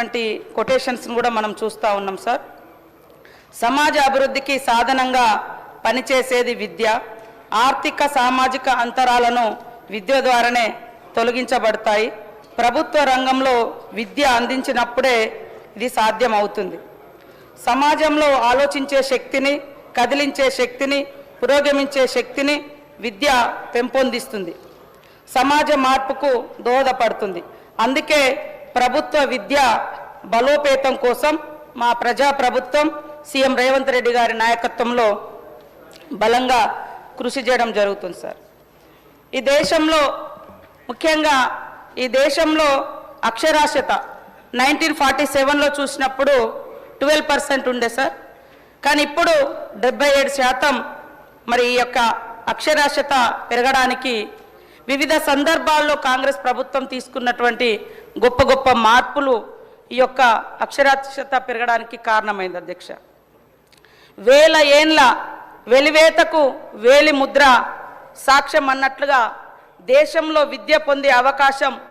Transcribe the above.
ఉన్నటువంటి కొటేషన్స్ను కూడా మనం చూస్తూ ఉన్నాం సార్ సమాజ అభివృద్ధికి సాధనంగా పనిచేసేది విద్య. ఆర్థిక సామాజిక అంతరాలను విద్య ద్వారానే తొలగించబడతాయి. ప్రభుత్వ రంగంలో విద్య అందించినప్పుడే ఇది సాధ్యం అవుతుంది సమాజంలో ఆలోచించే శక్తిని కదిలించే శక్తిని పురోగమించే శక్తిని విద్య పెంపొందిస్తుంది. సమాజ మార్పుకు దోహదపడుతుంది. అందుకే ప్రభుత్వ విద్య బలోపేతం కోసం మా ప్రజా ప్రభుత్వం సీఎం రేవంత్ రెడ్డి గారి నాయకత్వంలో బలంగా కృషి చేయడం జరుగుతుంది సార్. ఈ దేశంలో ముఖ్యంగా ఈ దేశంలో అక్షరాస్యత నైన్టీన్ ఫార్టీ సెవెన్లో చూసినప్పుడు ట్వెల్వ్ పర్సెంట్ ఉండే సార్. కానీ ఇప్పుడు డెబ్బై ఏడు శాతం మరి ఈ యొక్క అక్షరాస్యత పెరగడానికి వివిధ సందర్భాల్లో కాంగ్రెస్ ప్రభుత్వం తీసుకున్నటువంటి గొప్ప గొప్ప మార్పులు ఈ యొక్క అక్షరాస్యత పెరగడానికి కారణమైంది అధ్యక్ష. వేల ఏండ్ల వెలివేతకు వేలి ముద్ర సాక్ష్యం అన్నట్లుగా దేశంలో విద్య పొందే అవకాశం